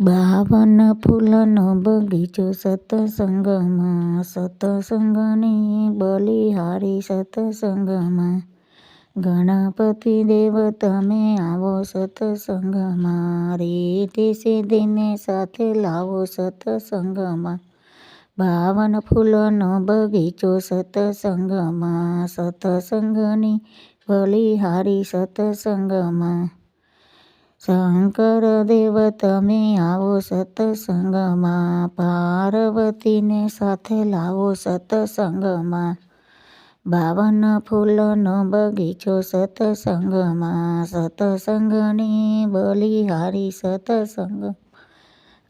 બાવન ફૂલનો બગીચો સતસંગમાં, સતસંગની બલિહારી સતસંગમાં. ગણપતિ દેવ, તમે આવો સતસંગમાં, રીતિ સિદ્ધિને સાથે લાવો સતસંગમાં. બાવન ફૂલનો બગીચો સતસંગમાં, સતસંગની બલિહારી સતસંગમાં. શંકર દેવ, તમે આવો સતસંગમાં. પાર્વતીને સાથે લાવો સતસંગમાં. બાવન ફૂલનો બગીચો સતસંગમાં. સતસંગની બલિહારી સતસંગ.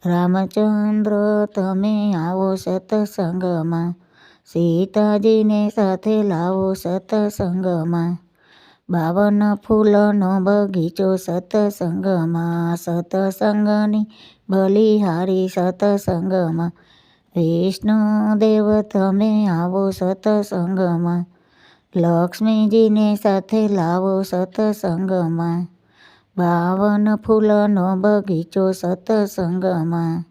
રામચંદ્ર, તમે આવો સતસંગમાં. સીતાજીને સાથે લાવો સતસંગમાં. બાવન ફૂલનો બગીચો સતસંગમાં, સતસંગની બલિહારી સતસંગમાં. વિષ્ણુ દેવ, તમે આવો સતસંગમાં. લક્ષ્મીજીને સાથે લાવો સતસંગમાં. બાવન ફૂલનો બગીચો સતસંગમાં.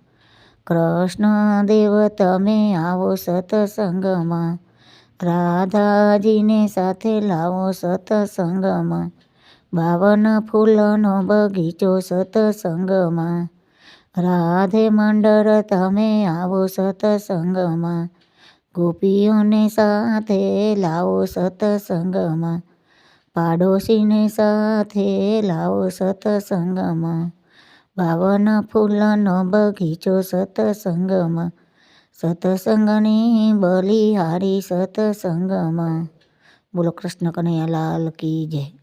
કૃષ્ણ દેવ, તમે આવો સતસંગમાં. રાધાજીને સાથે લાવો સતસંગમાં. બાવન ફૂલનો બગીચો સતસંગમાં. રાધે મંડળ, તમે આવો સતસંગમાં. ગોપીઓને સાથે લાવો સતસંગમાં. પાડોશીને સાથે લાવો સતસંગમાં. બાવન ફૂલનો બગીચો સતસંગમાં. સતસંગની બલિહારી સતસંગમાં. બોલો કૃષ્ણ કનૈયાલાલ કી જય.